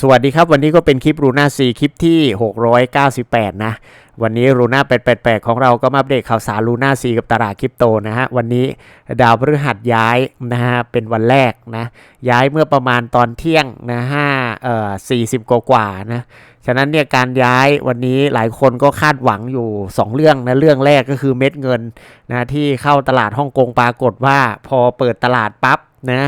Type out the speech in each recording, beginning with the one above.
สวัสดีครับ วันนี้ก็เป็นคลิปรูน่าซีคลิปที่ 698 นะ วันนี้รูน่า888 ของเราก็มาอัปเดตข่าวสารรูน่าซีกับตลาดคริปโตนะฮะ วันนี้ดาวพฤหัสย้ายนะฮะ เป็นวันแรกนะ ย้ายเมื่อประมาณตอนเที่ยงนะห้าเอ่อ40กว่ากว่านะ ฉะนั้นเนี่ยการย้ายวันนี้หลายคนก็คาดหวังอยู่ 2 เรื่องนะ เรื่องแรกก็คือเม็ดเงินนะที่เข้าตลาดฮ่องกงปรากฏว่าพอเปิดตลาดปั๊บ นะ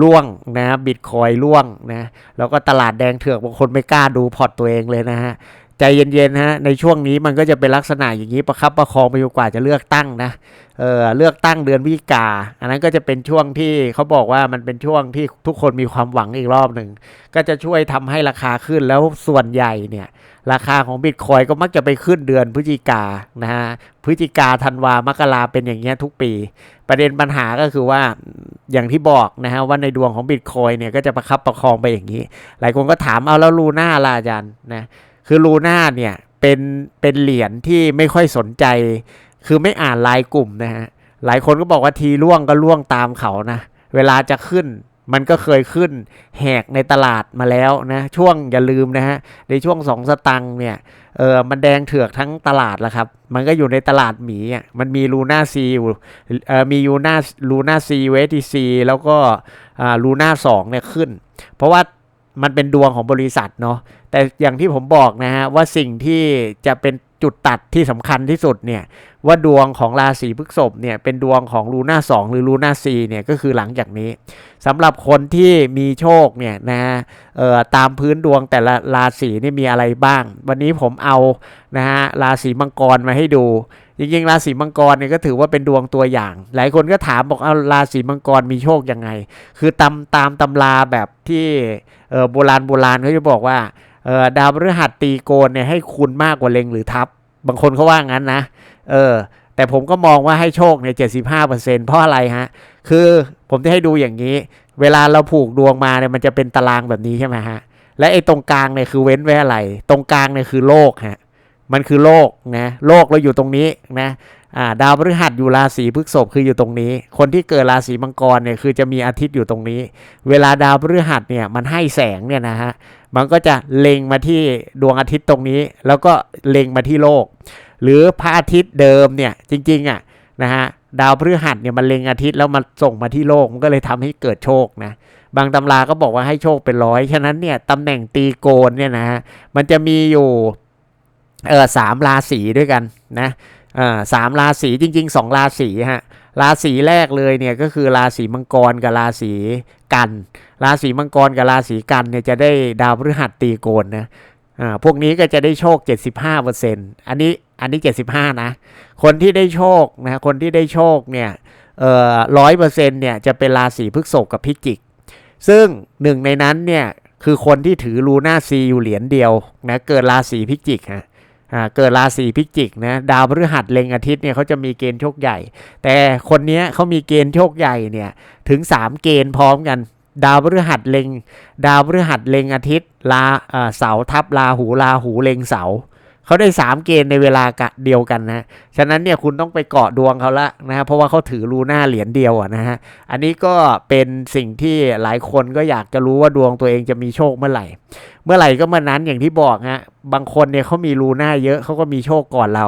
ล่วงนะบิตคอยล่วงนะแล้วก็ตลาดแดงเถือกบางคนไม่กล้าดูพอร์ตตัวเองเลยนะฮะ ใจเย็นๆฮะในช่วงนี้มันก็จะเป็นลักษณะอย่างนี้ประคับประคองไปจนกว่าจะเลือกตั้งนะเออเลือกตั้งเดือนวิกา อันนั้นก็จะเป็นช่วงที่เขาบอกว่ามันเป็นช่วงที่ทุกคนมีความหวังอีกรอบหนึ่งก็จะช่วยทำให้ราคาขึ้นแล้วส่วนใหญ่เนี่ยราคาของบิตคอยก็มักจะไปขึ้นเดือนพฤศจิกานะฮะพฤศจิกาธันวามกราเป็นอย่างเงี้ยทุกปี ประเด็นปัญหาก็คือว่าอย่างที่บอกนะฮะว่าในดวงของบิตคอยเนี่ยก็จะประคับประคองไปอย่างนี้ หลายคนก็ถามเอาแล้วลูน่าล่ะอาจารย์นะ คือลูน่าเนี่ยเป็นเป็นเหรียญที่ไม่ค่อยสนใจ คือไม่อ่านลายกลุ่มนะฮะหลายคนก็บอกว่าทีล่วงก็ล่วงตามเขานะเวลาจะขึ้นมันก็เคยขึ้นแหกในตลาดมาแล้วนะช่วงอย่าลืมนะฮะในช่วงสองสตังค์เนี่ยเออมันแดงเถือกทั้งตลาดแล้วครับ มันก็อยู่ในตลาดหมีอะมันมีลูน่าซีอยู่เออมียูน่าลูน่าซีเวทีซีแล้วก็อ่าลูน่าสองเนี่ยขึ้น เพราะว่า มันเป็นดวงของบริษัทเนาะแต่อย่างที่ผมบอกนะฮะว่าสิ่งที่จะเป็นจุดตัดที่สำคัญที่สุดเนี่ยว่าดวงของราศีพฤษภเนี่ยเป็นดวงของลูน่าสองหรือลูน่าซีเนี่ยก็คือหลังจากนี้สำหรับคนที่มีโชคเนี่ยนะเอ่อตามพื้นดวงแต่ละราศีนี่มีอะไรบ้าง วันนี้ผมเอานะฮะราศีมังกรมาให้ดูจริงๆราศีมังกรเนี่ยก็ถือว่าเป็นดวงตัวอย่าง หลายคนก็ถามบอกเอาราศีมังกรมีโชคยังไง คือตามตามตำราแบบที่ โบราณโบราณเขาจะบอกว่าดาวพฤหัสตีโกนเนี่ยให้คุณมากกว่าเลงหรือทับบางคนเขาว่างั้นนะเออแต่ผมก็มองว่าให้โชคเนี่ยเจ็ดสิบห้าเปอร์เซ็นเพราะอะไรฮะ คือผมจะให้ดูอย่างนี้ เวลาเราผูกดวงมาเนี่ยมันจะเป็นตารางแบบนี้ใช่ไหมฮะ และไอ้ตรงกลางเนี่ยคือเว้นไว้อะไร ตรงกลางเนี่ยคือโลกฮะ มันคือโลกนะ โลกเราอยู่ตรงนี้นะ อ่าดาวพฤหัสอยู่ราศีพฤษภคืออยู่ตรงนี้ คนที่เกิดราศีมังกรเนี่ยคือจะมีอาทิตย์อยู่ตรงนี้ เวลาดาวพฤหัสเนี่ยมันให้แสงเนี่ยนะฮะมันก็จะเล็งมาที่ดวงอาทิตย์ตรงนี้ แล้วก็เล็งมาที่โลก หรือพระอาทิตย์เดิมเนี่ยจริงๆอะนะฮะดาวพฤหัสเนี่ยมันเล็งอาทิตย์แล้วมันส่งมาที่โลกมันก็เลยทำให้เกิดโชคนะบางตำราก็บอกว่าให้โชคเป็นร้อยฉะนั้นเนี่ยตำแหน่งตีโกนเนี่ยนะฮะมันจะมีอยู่เออสามราศีด้วยกันนะ สามราศีจริงๆสองราศีฮะราศีแรกเลยเนี่ยก็คือราศีมังกรกับราศีกัน ราศีมังกรกับราศีกันเนี่ยจะได้ดาวพฤหัสตีโกนนะอ่าพวกนี้ก็จะได้โชค 75%อันนี้อันนี้ 75 นะ คนที่ได้โชคนะคนที่ได้โชคเนี่ยเอ่อร้อยเปอร์เซ็นต์เนี่ยจะเป็นราศีพฤษภกับพิจิก ซึ่งหนึ่งในนั้นเนี่ยคือคนที่ถือลูน่าซีอยู่เหรียญเดียวนะเกิดราศีพิจิกฮะ เกิดราศีพิจิกนะดาวพฤหัสเล็งอาทิตย์เนี่ยเขาจะมีเกณฑ์โชคใหญ่ แต่คนนี้เขามีเกณฑ์โชคใหญ่เนี่ยถึง 3 เกณฑ์พร้อมกัน ดาวพฤหัสเล็ง ดาวพฤหัสเล็งอาทิตย์ลาเอ่อเสาทับลาหูลาหูเล็งเสา เขาได้สามเกณฑ์ในเวลากะเดียวกันนะฉะนั้นเนี่ยคุณต้องไปเกาะดวงเขาละนะฮะเพราะว่าเขาถือรูหน้าเหรียญเดียวอะนะฮะอันนี้ก็เป็นสิ่งที่หลายคนก็อยากจะรู้ว่าดวงตัวเองจะมีโชคเมื่อไหร่ เมื่อไหร่ก็เมื่อนั้นอย่างที่บอกฮะบางคนเนี่ยเขามีรูหน้าเยอะเขาก็มีโชคก่อนเรา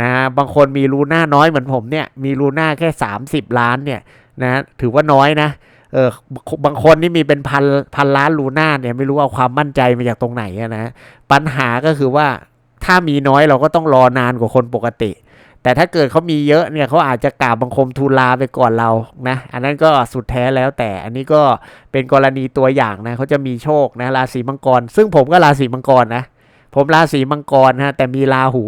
นะฮะบางคนมีรูหน้าน้อยเหมือนผมเนี่ยมีรูหน้าแค่ 30 ล้านเนี่ยนะถือว่าน้อยนะเออบางคนนี่มีเป็นพันพันล้านลูน่าเนี่ยไม่รู้เอาความมั่นใจมาจากตรงไหนอะนะปัญหาก็คือว่า ถ้ามีน้อยเราก็ต้องรอนานกว่าคนปกติ แต่ถ้าเกิดเขามีเยอะเนี่ยเขาอาจจะกราบบังคมทูลลาไปก่อนเรานะอันนั้นก็สุดแท้แล้วแต่อันนี้ก็เป็นกรณีตัวอย่างนะเขาจะมีโชคนะราศีมังกร ซึ่งผมก็ราศีมังกรนะผมราศีมังกรฮะแต่มีราหู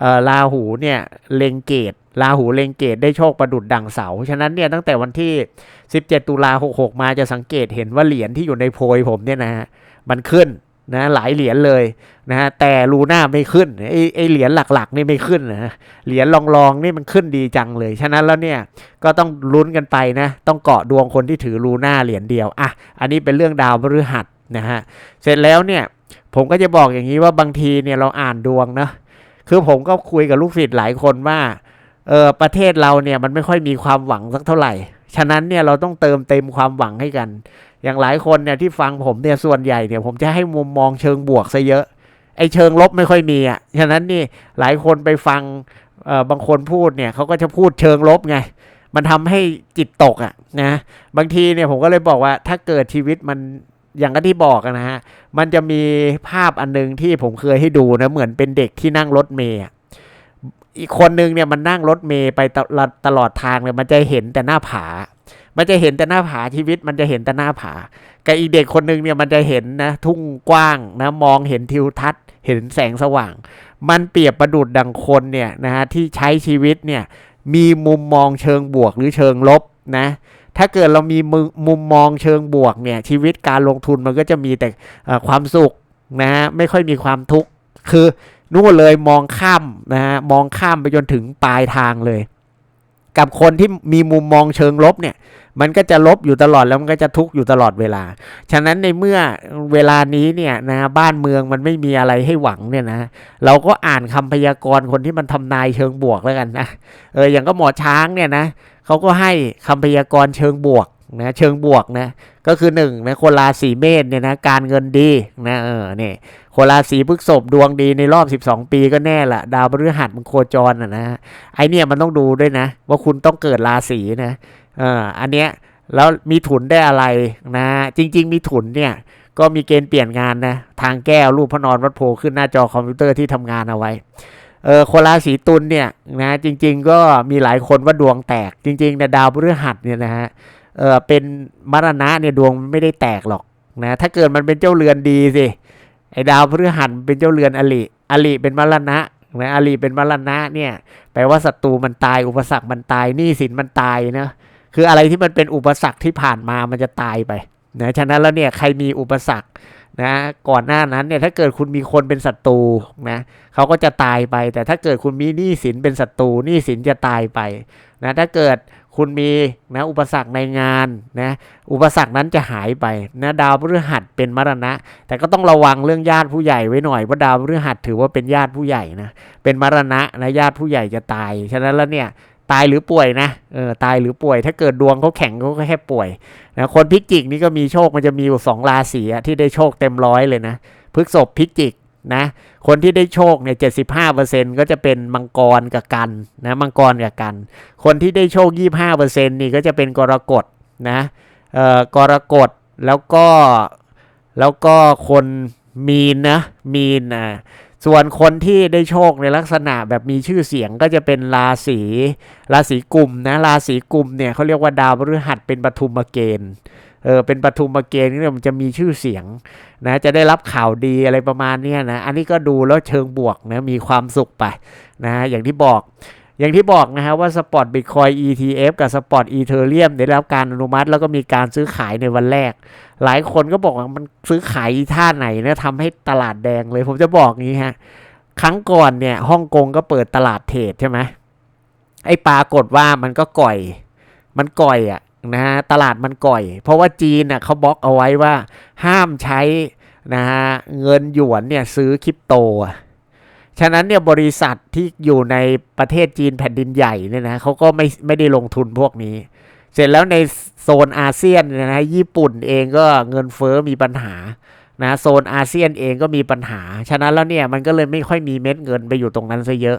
เอ่อราหูเนี่ยเลงเกตราหูเลงเกตได้โชคประดุดดังเสา ฉะนั้นเนี่ยตั้งแต่วันที่ 17 ตุลา66 มาจะสังเกตเห็นว่าเหรียญที่อยู่ในโพยผมเนี่ยนะฮะมันขึ้น นะหลายเหรียญเลยนะฮะแต่ลูน่าไม่ขึ้นไอ้ไอ้เหรียญหลักๆนี่ไม่ขึ้นนะเหรียญรองๆนี่มันขึ้นดีจังเลย ฉะนั้นแล้วเนี่ยก็ต้องลุ้นกันไปนะ ต้องเกาะดวงคนที่ถือลูน่าเหรียญเดียวอะอันนี้เป็นเรื่องดาวพฤหัสนะฮะเสร็จแล้วเนี่ยผมก็จะบอกอย่างนี้ว่าบางทีเนี่ยเราอ่านดวงนะคือผมก็คุยกับลูกศิษย์หลายคนว่าเออประเทศเราเนี่ยมันไม่ค่อยมีความหวังสักเท่าไหร่ ฉะนั้นเนี่ยเราต้องเติมเต็มความหวังให้กัน อย่างหลายคนเนี่ยที่ฟังผมเนี่ยส่วนใหญ่เนี่ยผมจะให้มุมมองเชิงบวกซะเยอะไอ้เชิงลบไม่ค่อยมีอะฉะนั้นนี่หลายคนไปฟังบางคนพูดเนี่ยเขาก็จะพูดเชิงลบไงมันทำให้จิตตกอะนะบางทีเนี่ยผมก็เลยบอกว่าถ้าเกิดชีวิตมันอย่างที่บอกนะฮะมันจะมีภาพอันนึงที่ผมเคยให้ดูนะเหมือนเป็นเด็กที่นั่งรถเมย์อะอีกคนนึงเนี่ยมันนั่งรถเมย์ไปตลอดตลอดทางเลยมันจะเห็นแต่หน้าผา มันจะเห็นแต่หน้าผาชีวิต มันจะเห็นแต่หน้าผากับอีเด็กคนหนึงเนี่ยมันจะเห็นนะทุ่งกว้างนะมองเห็นทิวทัศน์ เห็นแสงสว่าง มันเปรียบประดุดดังคนเนี่ยนะฮะที่ใช้ชีวิตเนี่ยมีมุมมองเชิงบวกหรือเชิงลบนะถ้าเกิดเรามีมุมมุมมองเชิงบวกเนี่ยชีวิตการลงทุนมันก็จะมีแต่ความสุขนะฮะไม่ค่อยมีความทุกข์คือนู่นเลยมองข้ามนะฮะมองข้ามไปจนถึงปลายทางเลย กับคนที่มีมุมมองเชิงลบเนี่ย มันก็จะลบอยู่ตลอดแล้วมันก็จะทุกข์อยู่ตลอดเวลา ฉะนั้นในเมื่อเวลานี้เนี่ยนะบ้านเมืองมันไม่มีอะไรให้หวังเนี่ยนะ เราก็อ่านคำพยากรณ์คนที่มันทำนายเชิงบวกแล้วกันนะ เอออย่างก็หมอช้างเนี่ยนะเขาก็ให้คำพยากรณ์เชิงบวกนะเชิงบวกนะก็คือหนึ่งนะคนราศีเมษเนี่ยนะการเงินดีนะเออเนี่ยคนราศีพฤษภดวงดีในรอบ 12 ปีก็แน่ละดาวพฤหัสมันโคจรอะนะไอเนี่ยมันต้องดูด้วยนะ ว่าคุณต้องเกิดราศีนะ เอออันเนี้ยแล้วมีถุนได้อะไรนะจริง ๆ มีถุนเนี่ยก็มีเกณฑ์เปลี่ยนงานนะทางแก้วรูปพระนอนวัดโพขึ้นหน้าจอคอมพิวเตอร์ที่ทำงานเอาไว้เออคนราศีตุลเนี่ยนะจริง ๆ ก็มีหลายคนว่าดวงแตก จริงๆเนี่ดาวพฤหัสเนี่ยนะฮะเออเป็นมรณะเนี่ยดวงไม่ได้แตกหรอกนะถ้าเกิดมันเป็นเจ้าเรือนดีสิไอ้ดาวพฤหัสเป็นเจ้าเรือนอลิอลิเป็นมรณะนะอลิเป็นมรณะเนี่ยแปลว่าศัตรูมันตายอุปสรรคมันตายหนี้สินมันตายนะ คืออะไรที่มันเป็นอุปสรรคที่ผ่านมามันจะตายไปนะฉะนั้นแล้วเนี่ยใครมีอุปสรรคนะก่อนหน้านั้นเนี่ยถ้าเกิดคุณมีคนเป็นศัตรูนะเขาก็จะตายไป แต่ถ้าเกิดคุณมีหนี้สินเป็นศัตรูหนี้สินจะตายไปนะถ้าเกิดคุณมีนะอุปสรรคในงานนะอุปสรรคนั้นจะหายไปนะดาวพฤหัสเป็นมรณะ แต่ก็ต้องระวังเรื่องญาติผู้ใหญ่ไว้หน่อยเพราะดาวพฤหัสถือว่าเป็นญาติผู้ใหญ่นะเป็นมรณะนะญาติผู้ใหญ่จะตาย ฉะนั้นแล้วเนี่ย ตายหรือป่วยนะเออตายหรือป่วย ถ้าเกิดดวงเขาแข็งเขาก็แค่ป่วยนะคนพิจิกนี่ก็มีโชคมันจะมีอยู่สองราศีที่ได้โชคเต็มร้อยเลยนะพฤกษภพิจิกนะคนที่ได้โชคเนี่ยเจ็ดสิบห้าเปอร์เซ็นก็จะเป็นมังกรกับกันนะมังกรกับกัน คนที่ได้โชคยี่ห้าเปอร์เซ็นนี่ก็จะเป็นกรกฎนะเอ่อกรกฎแล้วก็แล้วก็คนมีนนะมีนอะ ส่วนคนที่ได้โชคในลักษณะแบบมีชื่อเสียงก็จะเป็นราศีราศีกุมนะราศีกุมเนี่ยเขาเรียกว่าดาวพฤหัสเป็นปฐุมเกณฑ์เออเป็นปฐุมเกณฑ์นี่มันจะมีชื่อเสียงนะจะได้รับข่าวดีอะไรประมาณนี้นะอันนี้ก็ดูแล้วเชิงบวกนะมีความสุขไปนะอย่างที่บอก อย่างที่บอกนะฮะว่าสปอร์ตบิตคอย ETF กับสปอร์ตอีเทเรียมได้รับการอนุมัติแล้วก็มีการซื้อขายในวันแรก หลายคนก็บอกว่ามันซื้อขายท่าไหนนะทำให้ตลาดแดงเลยผมจะบอกงี้ฮะครั้งก่อนเนี่ยฮ่องกงก็เปิดตลาดเทรดใช่ไหมไอ้ปรากฏว่ามันก็ก่อย มันก่อยอะนะฮะตลาดมันก่อย เพราะว่าจีนน่ะเขาบล็อกเอาไว้ว่าห้ามใช้นะฮะเงินหยวนเนี่ยซื้อคริปโตอะ ฉะนั้นเนี่ยบริษัทที่อยู่ในประเทศจีนแผ่นดินใหญ่เนี่ยนะเขาก็ไม่ไม่ได้ลงทุนพวกนี้ เสร็จแล้วในโซนอาเซียนนยนะญี่ปุ่นเองก็เงินเฟ้อมีปัญหานะโซนอาเซียนเองก็มีปัญหา ฉะนั้นแล้วเนี่ยมันก็เลยไม่ค่อยมีเม็ดเงินไปอยู่ตรงนั้นซะเยอะ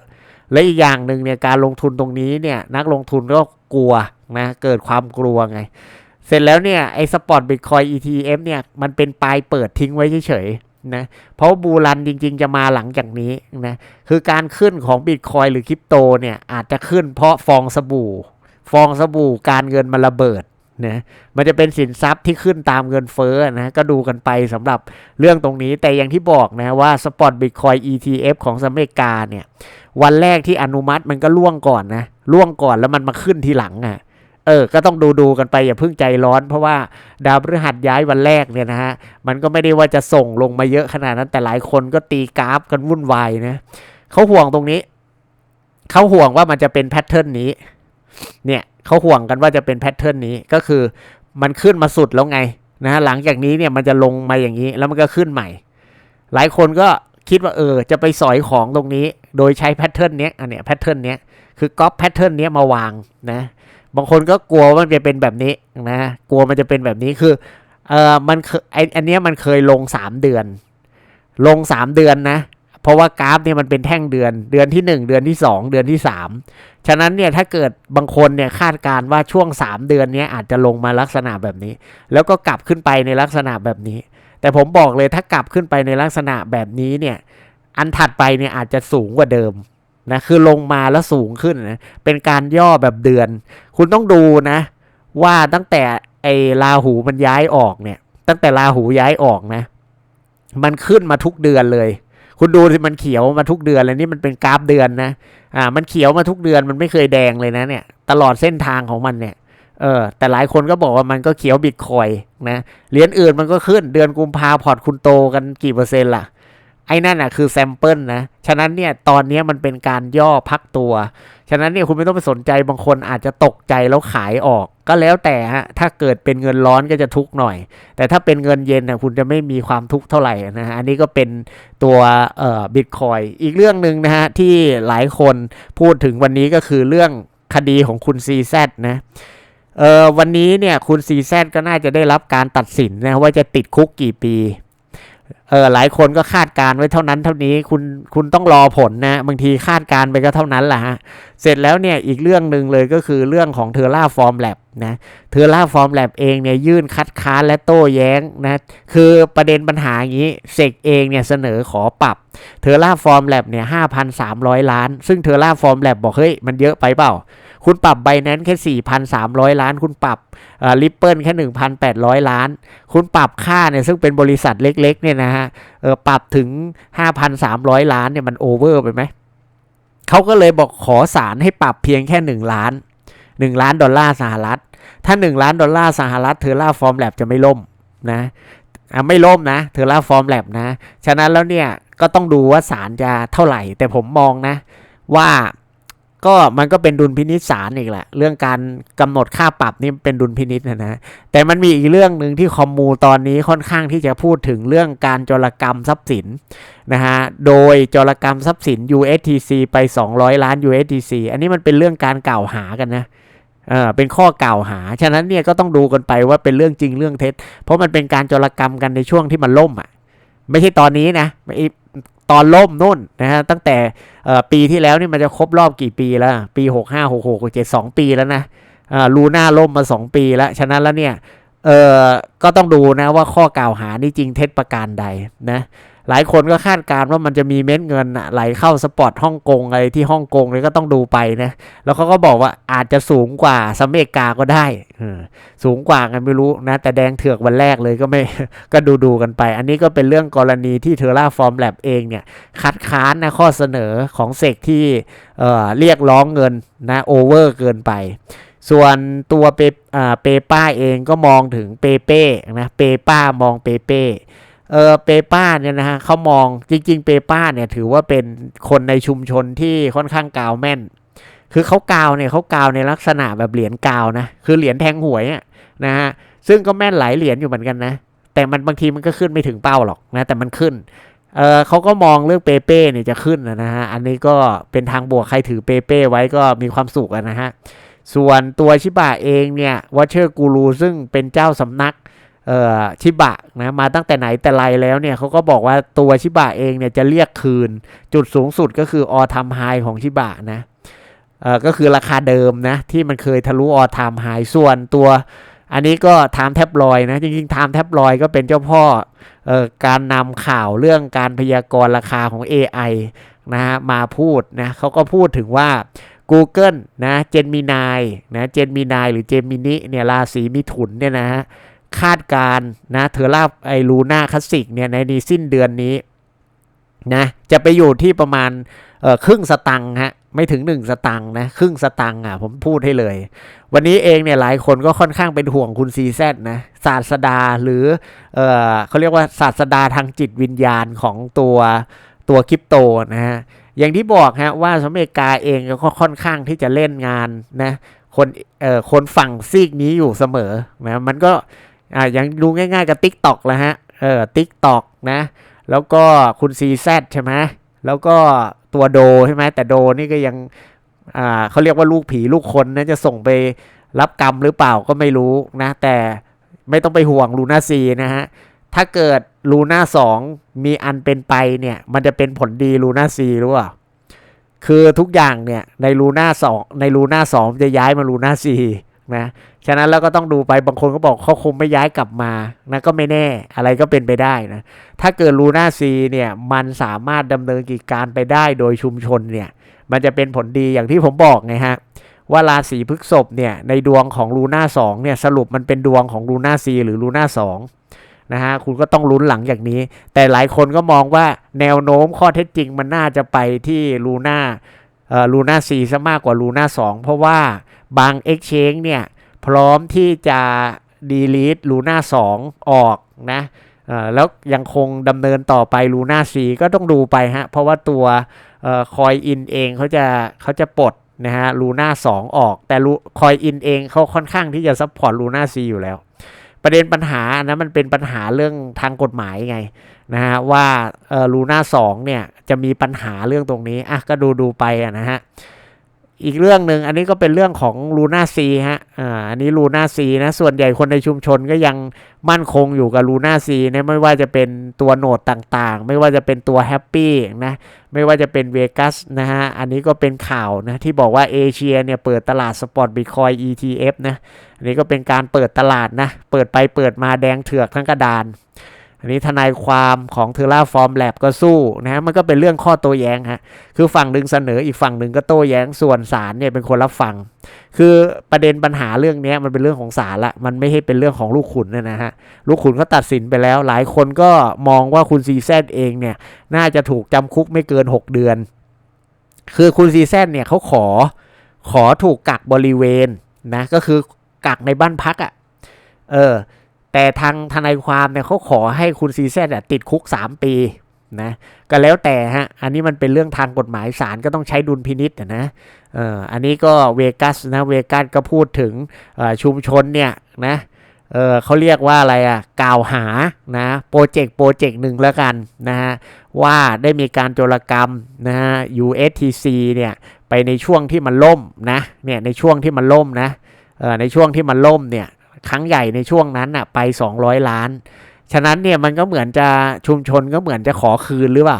และอีกอย่างหนึ่งเนี่ยการลงทุนตรงนี้เนี่ยนักลงทุนก็กลัวนะเกิดความกลัวไง เสร็จแล้วเนี่ยไอ้สปอร์ตบิตคอย ETF เนี่ยมันเป็นปลายเปิดทิ้งไว้เฉยๆ นะเพราะบูรันจริง ๆ จะมาหลังจากนี้นะคือการขึ้นของบิตคอยหรือคริปโตเนี่ยอาจจะขึ้นเพราะฟองสบู่ ฟองสบู่การเงินมันระเบิดนะมันจะเป็นสินทรัพย์ที่ขึ้นตามเงินเฟ้อนะก็ดูกันไปสำหรับเรื่องตรงนี้แต่อย่างที่บอกนะว่าสปอร์ตบิตคอย ETF ของสหรัฐอเมริกาเนี่ยวันแรกที่อนุมัติมันก็ล่วงก่อนนะล่วงก่อนแล้วมันมาขึ้นทีหลังอะ เออ ก็ต้องดูดูกันไปอย่าเพิ่งใจร้อน เพราะว่าดาวพฤหัสย้ายวันแรกเนี่ยนะฮะ มันก็ไม่ได้ว่าจะส่งลงมาเยอะขนาดนั้น แต่หลายคนก็ตีกราฟกันวุ่นวายนะเขาห่วงตรงนี้ เขาห่วงว่ามันจะเป็นแพทเทิร์นนี้ เนี่ยเขาห่วงกันว่าจะเป็นแพทเทิร์นนี้ ก็คือมันขึ้นมาสุดแล้วไงนะฮะ หลังจากนี้เนี่ยมันจะลงมาอย่างนี้ แล้วมันก็ขึ้นใหม่ หลายคนก็คิดว่าเออ จะไปสอยของตรงนี้ โดยใช้แพทเทิร์นเนี้ย อันเนี้ยแพทเทิร์นเนี้ย คือก๊อปแพทเทิร์นเนี้ยมาวางนะ บางคนก็กลัวว่ามันจะเป็นแบบนี้นะกลัวมันจะเป็นแบบนี้คือเออมันเคยไออันเนี้ยมันเคยลงสามเดือน ลงสามเดือนนะ เพราะว่ากราฟเนี่ยมันเป็นแท่งเดือน เดือนที่หนึ่งเดือนที่สองเดือนที่สามฉะนั้นเนี่ยถ้าเกิดบางคนเนี่ยคาดการณ์ว่าช่วงสามเดือนนี้อาจจะลงมาลักษณะแบบนี้ แล้วก็กลับขึ้นไปในลักษณะแบบนี้ แต่ผมบอกเลยถ้ากลับขึ้นไปในลักษณะแบบนี้เนี่ยอันถัดไปเนี่ยอาจจะสูงกว่าเดิม นะคือลงมาแล้วสูงขึ้นนะเป็นการย่อแบบเดือน คุณต้องดูนะ ว่าตั้งแต่ไอ้ลาหูมันย้ายออกเนี่ย ตั้งแต่ลาหูย้ายออกนะ มันขึ้นมาทุกเดือนเลย คุณดูสิมันเขียวมาทุกเดือนเลยนี่มันเป็นกราฟเดือนนะอ่ามันเขียวมาทุกเดือนมันไม่เคยแดงเลยนะเนี่ย ตลอดเส้นทางของมันเนี่ยเออแต่หลายคนก็บอกว่ามันก็เขียวบิตคอยน์นะเหรียญอื่นมันก็ขึ้นเดือนกุมภาพอร์ตคุณโตกันกี่เปอร์เซ็นต์ล่ะ ไอ้นั่นอะคือแซมเปิลนะ ฉะนั้นเนี่ยตอนนี้มันเป็นการย่อพักตัว ฉะนั้นเนี่ยคุณไม่ต้องไปสนใจบางคนอาจจะตกใจแล้วขายออก ก็แล้วแต่ฮะ ถ้าเกิดเป็นเงินร้อนก็จะทุกข์หน่อย แต่ถ้าเป็นเงินเย็นนะคุณจะไม่มีความทุกข์เท่าไหร่นะฮะ อันนี้ก็เป็นตัวเอ่อบิตคอยอีกเรื่องหนึ่งนะฮะที่หลายคนพูดถึงวันนี้ก็คือเรื่องคดีของคุณซีแซนะเออวันนี้เนี่ยคุณซีแซก็น่าจะได้รับการตัดสินนะว่าจะติดคุกกี่ปี เออหลายคนก็คาดการณ์ไว้เท่านั้นเท่านี้คุณคุณต้องรอผลนะบางทีคาดการณ์ไปก็เท่านั้นแหละฮะเสร็จแล้วเนี่ยอีกเรื่องหนึ่งเลยก็คือเรื่องของเทอร่าฟอร์มแลบนะเทอร่าฟอร์มแลบเองเนี่ยยื่นคัดค้านและโต้แย้งนะคือประเด็นปัญหาอย่างนี้เซกเองเนี่ยเสนอขอปรับเทอร่าฟอร์มแลบเนี่ยห้าพันสามร้อยล้าน ซึ่งเทอร่าฟอร์มแลบบอกเฮ้ยมันเยอะไปเปล่า คุณปรับไบแนนแค่ 4,300 ล้าน คุณปรับลิปเปิลแค่ 1,800 ล้าน คุณปรับค่าเนี่ยซึ่งเป็นบริษัทเล็กๆเนี่ยนะฮะเออปรับถึง 5,300 ล้านเนี่ยมันโอเวอร์ไปไหมเขาก็เลยบอกขอสารให้ปรับเพียงแค่ 1 ล้าน 1 ล้านดอลลาร์สหรัฐ ถ้า 1 ล้านดอลลาร์สหรัฐเทอร่าฟอร์มแลบจะไม่ล่มนะไม่ล่มนะเทอร่าฟอร์มแลบนะ ฉะนั้นแล้วเนี่ยก็ต้องดูว่าสารจะเท่าไหร่ แต่ผมมองนะว่า ก็มันก็เป็นดุลพินิจศาลอีกแหละ เรื่องการกำหนดค่าปรับนี่เป็นดุลพินิจนะนะ แต่มันมีอีกเรื่องหนึ่งที่คอมมูตอนนี้ค่อนข้างที่จะพูดถึงเรื่องการจรกรรมทรัพย์สินนะฮะ โดยจรกรรมทรัพย์สิน USTC ไป 200 ล้าน USTC อันนี้มันเป็นเรื่องการกล่าวหากันนะเออเป็นข้อกล่าวหา ฉะนั้นเนี่ยก็ต้องดูกันไปว่าเป็นเรื่องจริงเรื่องเท็จ เพราะมันเป็นการจรกรรมกันในช่วงที่มันล่มอะ ไม่ใช่ตอนนี้นะไอ้ ตอนล่มนู่นนะฮะตั้งแต่ปีที่แล้วนี่มันจะครบรอบกี่ปีแล้ว ปี 65 66 67 2 ปีแล้วนะอ่าลูน่าล่มมา 2 ปีแล้ว ฉะนั้นแล้วเนี่ยเออก็ต้องดูนะว่าข้อกล่าวหานี่จริงเท็จประการใดนะ หลายคนก็คาดการณ์ว่ามันจะมีเม็ดเงินไหลเข้าสปอร์ตฮ่องกงอะไรที่ฮ่องกงเลยก็ต้องดูไปนะ แล้วเขาก็บอกว่าอาจจะสูงกว่าสหรัฐอเมริกาก็ได้สูงกว่ากันไม่รู้นะ แต่แดงเถือกวันแรกเลยก็ไม่ก็ดูดูกันไป อันนี้ก็เป็นเรื่องกรณีที่เทอร่าฟอร์มแลบเองเนี่ยคัดค้านนะข้อเสนอของเซกที่เอ่อเรียกร้องเงินนะโอเวอร์เกินไปส่วนตัวเปเปป้าเองก็มองถึงเปเป้นะเปป้ามองเปเป้ เออเปป้าเนี่ยนะฮะเขามองจริง ๆ เปป้าเนี่ยถือว่าเป็นคนในชุมชนที่ค่อนข้างกาวแม่น คือเขากาวเนี่ยเขากาวในลักษณะแบบเหรียญกาวนะคือเหรียญแทงหวยอะนะฮะซึ่งก็แม่นหลายเหรียญอยู่เหมือนกันนะ แต่มันบางทีมันก็ขึ้นไม่ถึงเป้าหรอกนะแต่มันขึ้นเออเขาก็มองเรื่องเปเป้เนี่ยจะขึ้นนะฮะอันนี้ก็เป็นทางบวกใครถือเปเป้ไว้ก็มีความสุขนะฮะส่วนตัวชิบะเองเนี่ยวัชเชอร์กูรูซึ่งเป็นเจ้าสำนัก เอ่อชิบะนะมาตั้งแต่ไหนแต่ไรแล้วเนี่ยเขาก็บอกว่าตัวชิบะเองเนี่ยจะเรียกคืน จุดสูงสุดก็คือออทามไฮของชิบะนะเอ่อก็คือราคาเดิมนะที่มันเคยทะลุออทามไฮส่วนตัว อันนี้ก็ไทม์แท็บลอยนะจริงๆไทม์แท็บลอยก็เป็นเจ้าพ่อเอ่อการนำข่าวเรื่องการพยากรณ์ราคาของ AI นะฮะมาพูดนะเขาก็พูดถึงว่า Google นะเจนมินายนะเจนมินายหรือเจมินิเนี่ยราศีมิถุนเนี่ยนะฮะ คาดการณ์นะเทอร่าไอลูน่าคลาสสิกเนี่ยในนี้สิ้นเดือนนี้นะจะไปอยู่ที่ประมาณเออครึ่งสตังค์ฮะไม่ถึง 1 สตังค์นะครึ่งสตังค์อะผมพูดให้เลย วันนี้เองเนี่ยหลายคนก็ค่อนข้างเป็นห่วงคุณซีแซนะศาสดาหรือเออเขาเรียกว่าศาสดาทางจิตวิญญาณของตัวตัวคริปโตนะฮะอย่างที่บอกฮะว่าสหรัฐอเมริกาเองก็ค่อนข้างที่จะเล่นงานนะคนเอ่อคนฝั่งซีกนี้อยู่เสมอนะมันก็ อ่าย่างดูง่ายๆกับ Tik t o อกแล้วฮะเออ Tik t o อกนะ แล้วก็คุณ CZ ใช่ไหมแล้วก็ตัวโดใช่ไหมแต่โดนี่ก็ยังอ่าเขาเรียกว่าลูกผีลูกคนนะจะส่งไปรับกรรมหรือเปล่าก็ไม่รู้นะ แต่ไม่ต้องไปห่วงลูน่าซีนะฮะ ถ้าเกิดลูน่าสองมีอันเป็นไปเนี่ย มันจะเป็นผลดีลูน่าซีรู้เปล่าคือทุกอย่างเนี่ยในลูน่าสองในลูน่าสองจะย้ายมาลูน่าซีนะ ฉะนั้นเราก็ต้องดูไปบางคนก็บอกเขาคงไม่ย้ายกลับมานะก็ไม่แน่อะไรก็เป็นไปได้นะถ้าเกิดลูน่าซีเนี่ยมันสามารถดำเนินกิจการไปได้โดยชุมชนเนี่ยมันจะเป็นผลดีอย่างที่ผมบอกไงฮะว่าราศีพฤษภเนี่ยในดวงของลูน่าสองเนี่ยสรุปมันเป็นดวงของลูน่าซีหรือลูน่าสองนะฮะคุณก็ต้องลุ้นหลังจากนี้ แต่หลายคนก็มองว่าแนวโน้มข้อเท็จจริงมันน่าจะไปที่ลูน่าลูน่าซีซะมากกว่าลูน่าสองเพราะว่าบาง Exchange เนี่ย พร้อมที่จะดีลีทลูน่าสองออกนะแล้วยังคงดำเนินต่อไปลูน่าซีก็ต้องดูไปฮะ เพราะว่าตัวคอยอินเองเขาจะเขาจะปลดนะฮะลูน่าสองออก แต่คอยอินเองเขาค่อนข้างที่จะซัพพอร์ตลูน่าซีอยู่แล้ว ประเด็นปัญหานะมันเป็นปัญหาเรื่องทางกฎหมายไงนะฮะว่าลูน่าสองเนี่ยจะมีปัญหาเรื่องตรงนี้อะก็ดูดูไปะนะฮะ อีกเรื่องหนึ่งอันนี้ก็เป็นเรื่องของลูน่าซีฮะอ่าอันนี้ลูน่าซีนะส่วนใหญ่คนในชุมชนก็ยังมั่นคงอยู่กับลูน่าซีนะไม่ว่าจะเป็นตัวโหนดต่างๆ ไม่ว่าจะเป็นตัวแฮปปี้นะไม่ว่าจะเป็นเวกัสนะฮะอันนี้ก็เป็นข่าวนะที่บอกว่าเอเชียเนี่ยเปิดตลาดสปอร์ตบิตคอย ETF นะอันนี้ก็เป็นการเปิดตลาดนะเปิดไปเปิดมาแดงเถือกทั้งกระดาน อันนี้ทนายความของเทล่าฟอร์มแลบก็สู้นะมันก็เป็นเรื่องข้อโต้แย้งฮะคือฝั่งหนึ่งเสนออีกฝั่งหนึ่งก็โต้แย้งส่วนศาลเนี่ยเป็นคนรับฟัง คือประเด็นปัญหาเรื่องนี้มันเป็นเรื่องของศาลละมันไม่ใช่เป็นเรื่องของลูกขุนนะฮะลูกขุนก็ตัดสินไปแล้ว หลายคนก็มองว่าคุณซีแซดเองเนี่ยน่าจะถูกจำคุกไม่เกิน 6 เดือน คือคุณซีแซดเนี่ยเขาขอขอถูกกักบริเวณนะก็คือกักในบ้านพักอะ่ะเออ แต่ทางทนายความเนี่ยเขาขอให้คุณซีแซดติดคุก 3 ปีนะก็แล้วแต่ฮะ อันนี้มันเป็นเรื่องทางกฎหมายศาลก็ต้องใช้ดุลพินิษนะเอออันนี้ก็เวกัสนะเวกัสก็พูดถึงชุมชนเนี่ยนะเออเขาเรียกว่าอะไรอะ่ะกล่าวหานะโปรเจกต์โปรเจกต์หนึ่งแล้วกันนะฮะว่าได้มีการโจรกรรมนะฮะ USTC เนี่ยไปในช่วงที่มันล่มนะเนี่ยในช่วงที่มันล่มนะในช่วงที่มันล่มเนี่ย ครั้งใหญ่ในช่วงนั้นน่ะไป 200 ล้าน ฉะนั้นเนี่ยมันก็เหมือนจะชุมชนก็เหมือนจะขอคืนหรือเปล่า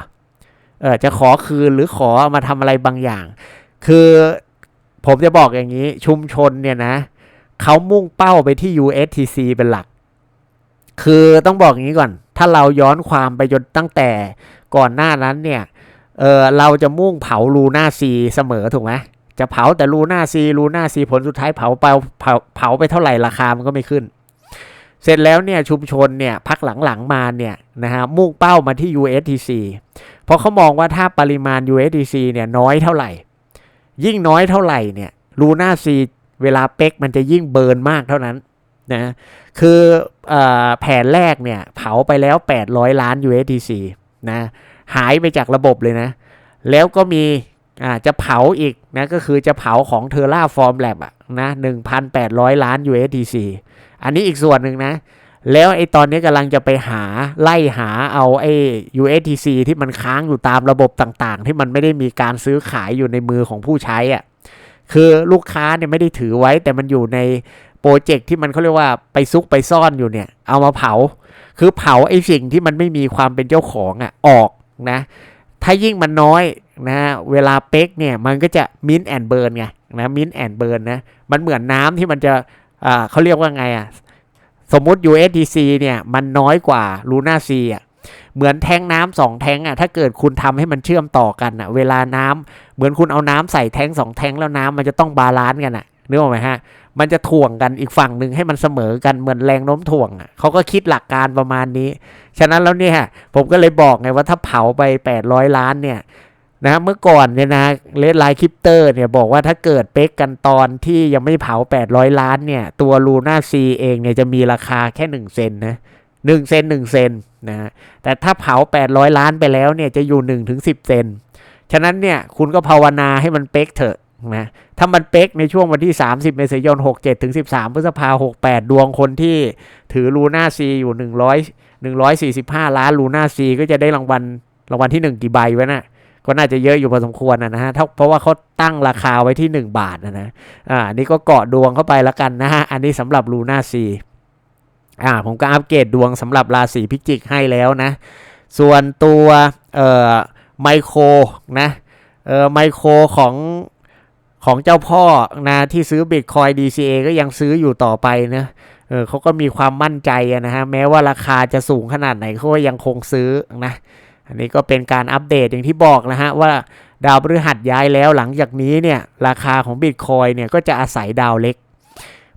เออจะขอคืนหรือขอมาทำอะไรบางอย่าง คือผมจะบอกอย่างนี้ชุมชนเนี่ยนะเขามุ่งเป้าไปที่ USTC เป็นหลัก คือต้องบอกอย่างนี้ก่อน ถ้าเราย้อนความไปจนตั้งแต่ก่อนหน้านั้นเนี่ยเออเราจะมุ่งเผาลูน่าซีเสมอถูกไหม จะเผาแต่ลูน่าซีลูน่าซีผลสุดท้ายเผาไปเผาเผาไปเท่าไหร่ราคามันก็ไม่ขึ้น เสร็จแล้วเนี่ยชุมชนเนี่ยพักหลังๆมาเนี่ยนะฮะมุ่งเป้ามาที่ USDC เพราะเขามองว่าถ้าปริมาณ USDC เนี่ยน้อยเท่าไหร่ ยิ่งน้อยเท่าไหร่เนี่ยลูน่าซีเวลาเป๊กมันจะยิ่งเบิร์นมากเท่านั้นนะคืออแผนแรกเนี่ยเผาไปแล้ว 800 ล้าน USDC นะหายไปจากระบบเลยนะ แล้วก็มี อ่าจะเผาอีกนะก็คือจะเผาของเทอร่าฟอร์มแลบอะนะ1,800ล้าน USDC อันนี้อีกส่วนหนึ่งนะ แล้วไอ้ตอนนี้กำลังจะไปหาไล่หาเอาไอ้ USDC ที่มันค้างอยู่ตามระบบต่างๆ ที่มันไม่ได้มีการซื้อขายอยู่ในมือของผู้ใช้อะ่ะคือลูกค้าเนี่ยไม่ได้ถือไว้ แต่มันอยู่ในโปรเจกต์ที่มันเขาเรียกว่าไปซุกไปซ่อนอยู่เนี่ย เอามาเผา คือเผาไอ้สิ่งที่มันไม่มีความเป็นเจ้าของอะ่ะออกนะ ถ้ายิ่งมันน้อยนะเวลาเป๊กเนี่ยมันก็จะมินแอนเบิร์นไงนะมินแอนเบิร์นนะมันเหมือนน้ำที่มันจะอ่าเขาเรียกว่าไงอะสมมุติ USDC เนี่ยมันน้อยกว่า Luna C อะเหมือนแทงน้ำสองแทงอะถ้าเกิดคุณทำให้มันเชื่อมต่อกันอะเวลาน้ำเหมือนคุณเอาน้ำใส่แทงสองแทงแล้วน้ำมันจะต้องบาลานซ์กันอะนึกออกไหมฮะ มันจะถ่วงกันอีกฝั่งหนึ่งให้มันเสมอกันเหมือนแรงโน้มถ่วงอะเขาก็คิดหลักการประมาณนี้ ฉะนั้นแล้วเนี่ยผมก็เลยบอกไงว่าถ้าเผาไป 800 ล้านเนี่ยนะเมื่อก่อนเนี่ยนะเลดไลท์คริปเตอร์เนี่ยบอกว่าถ้าเกิดเป๊กกันตอนที่ยังไม่เผา 800 ล้านเนี่ย ตัวลูน่าซีเองเนี่ยจะมีราคาแค่ 1 เซนนะ1เซน1เซนนะแต่ถ้าเผา 800 ล้านไปแล้วเนี่ยจะอยู่1ถึง10 เซนฉะนั้นเนี่ยคุณก็ภาวนาให้มันเป๊กเถอะ นะถ้ามันเป๊กในช่วงวันที่ 30 เมษายน 67 ถึง 13 พฤษภา68 ดวงคนที่ถือลูน่าซีอยู่ 100 145 ล้านลูน่าซีก็จะได้รางวัลรางวัลที่ 1 กี่ใบไว้นะ่ะก็น่าจะเยอะอยู่พอสมควรนะฮะเพราะว่าเขาตั้งราคาไว้ที่ 1 บาทนะนะอ่านี่ก็เกาะดวงเข้าไปแล้วกันนะฮะ อันนี้สำหรับลูน่าซีอ่าผมก็อัปเกรดดวงสำหรับราศีพิจิกให้แล้วนะ ส่วนตัวเอ่อไมโครนะเอ่อไมโครของ ของเจ้าพ่อนะที่ซื้อบิตคอย DCA ก็ยังซื้ออยู่ต่อไปนะเออเขาก็มีความมั่นใจนะฮะแม้ว่าราคาจะสูงขนาดไหนเขาก็ยังคงซื้อนะอันนี้ก็เป็นการอัปเดตอย่างที่บอกนะฮะว่าดาวพฤหัสย้ายแล้วหลังจากนี้เนี่ยราคาของบิตคอยเนี่ยก็จะอาศัยดาวเล็ก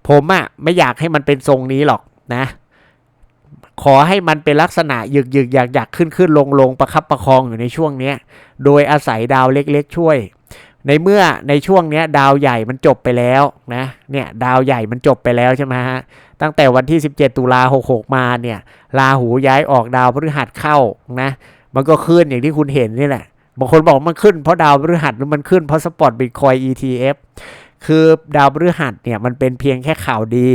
ผมอะไม่อยากให้มันเป็นทรงนี้หรอกนะ ขอให้มันเป็นลักษณะหยึกหยึกอยากอยากขึ้นขึ้นลงลงประคับประคองอยู่ในช่วงเนี้ย โดยอาศัยดาวเล็กๆช่วย ในเมื่อในช่วงเนี้ยดาวใหญ่มันจบไปแล้วนะเนี่ยดาวใหญ่มันจบไปแล้วใช่ไหมฮะตั้งแต่วันที่ 17 ตุลา66 มาเนี่ยราหูย้ายออกดาวพฤหัสเข้านะมันก็ขึ้นอย่างที่คุณเห็นนี่แหละบางคนบอกมันขึ้นเพราะดาวพฤหัสหรือมันขึ้นเพราะสปอร์ตบิตคอย ETF คือดาวพฤหัสเนี่ยมันเป็นเพียงแค่ข่าวดี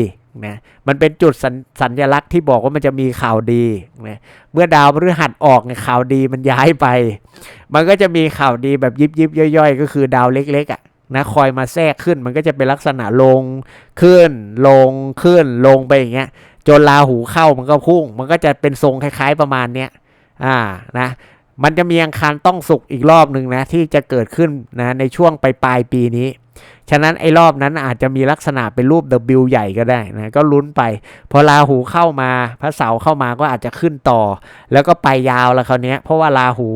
นะมันเป็นจุดสัญสัญลักษณ์ที่บอกว่ามันจะมีข่าวดีนะเมื่อดาวพฤหัสออกเนี่ยข่าวดีมันย้ายไป มันก็จะมีข่าวดีแบบยิบยิบย่อยๆ ก็คือดาวเล็กๆอะนะคอยมาแทรกขึ้นมันก็จะเป็นลักษณะลงขึ้น ลงขึ้น ลงไปอย่างเงี้ยจนราหูเข้ามันก็พุ่ง มันก็จะเป็นทรงคล้ายๆประมาณเนี้ยอ่านะมันจะมีอังคารต้องสุกอีกรอบหนึ่งนะที่จะเกิดขึ้นนะในช่วงปลายปลายปีนี้ ฉะนั้นไอ้รอบนั้นอาจจะมีลักษณะเป็นรูป W ใหญ่ก็ได้นะก็ลุ้นไปพอราหูเข้ามาพระเสาเข้ามาก็อาจจะขึ้นต่อ แล้วก็ไปยาวแล้วคราวนี้เพราะว่าราหู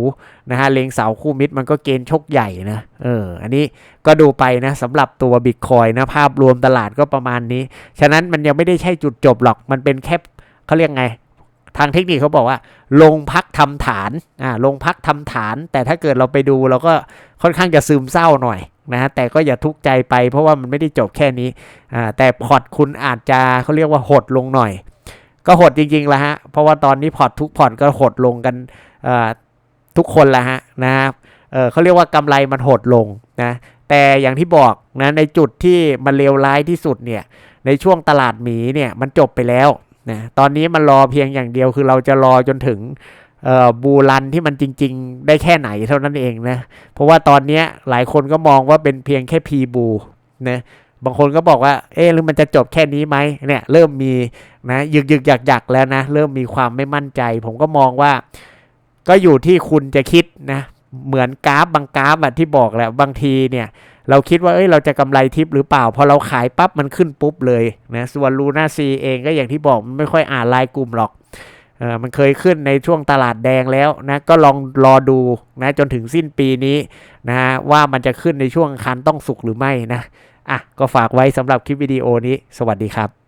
นะฮะเลงเสาคู่มิตรมันก็เกณฑ์ชกใหญ่นะเอออันนี้ก็ดูไปนะสำหรับตัวบิตคอยนะภาพรวมตลาดก็ประมาณนี้ ฉะนั้นมันยังไม่ได้ใช่จุดจบหรอกมันเป็นแค่เขาเรียกไง ทางเทคนิคเขาบอกว่าลงพักทำฐานอ่าลงพักทำฐาน แต่ถ้าเกิดเราไปดูเราก็ค่อนข้างจะซึมเศร้าหน่อยนะฮะแต่ก็อย่าทุกข์ใจไปเพราะว่ามันไม่ได้จบแค่นี้อ่าแต่พอร์ตคุณอาจจะเขาเรียกว่าหดลงหน่อย ก็หดจริงๆแล้วฮะเพราะว่าตอนนี้พอร์ตทุกพอร์ตก็หดลงกันอ่อทุกคนละฮะนะครับเออเขาเรียกว่ากำไรมันหดลงนะแต่อย่างที่บอกนะในจุดที่มันเลวร้ายที่สุดเนี่ยในช่วงตลาดหมีเนี่ยมันจบไปแล้ว นะตอนนี้มันรอเพียงอย่างเดียวคือเราจะรอจนถึงบูรันที่มันจริง ๆ ได้แค่ไหนเท่านั้นเองนะเพราะว่าตอนนี้หลายคนก็มองว่าเป็นเพียงแค่พีบูนะบางคนก็บอกว่า เอ๊ะหรือมันจะจบแค่นี้ไหมเนี่ยเริ่มมีนะยึกยึกยักยักแล้วนะเริ่มมีความไม่มั่นใจ ผมก็มองว่า ก็อยู่ที่คุณจะคิดนะเหมือนกราฟบางกราฟอะที่บอกแหละบางทีเนี่ย เราคิดว่าเอ้ยเราจะกำไรทิปหรือเปล่า พอเราขายปั๊บมันขึ้นปุ๊บเลยนะส่วนลูน่าซีเองก็อย่างที่บอกมันไม่ค่อยอ่านลายกลุ่มหรอกเออมันเคยขึ้นในช่วงตลาดแดงแล้วนะก็ลองรอดูนะจนถึงสิ้นปีนี้นะว่ามันจะขึ้นในช่วงคันต้องสุกหรือไม่นะอะก็ฝากไว้สำหรับคลิปวิดีโอนี้ สวัสดีครับ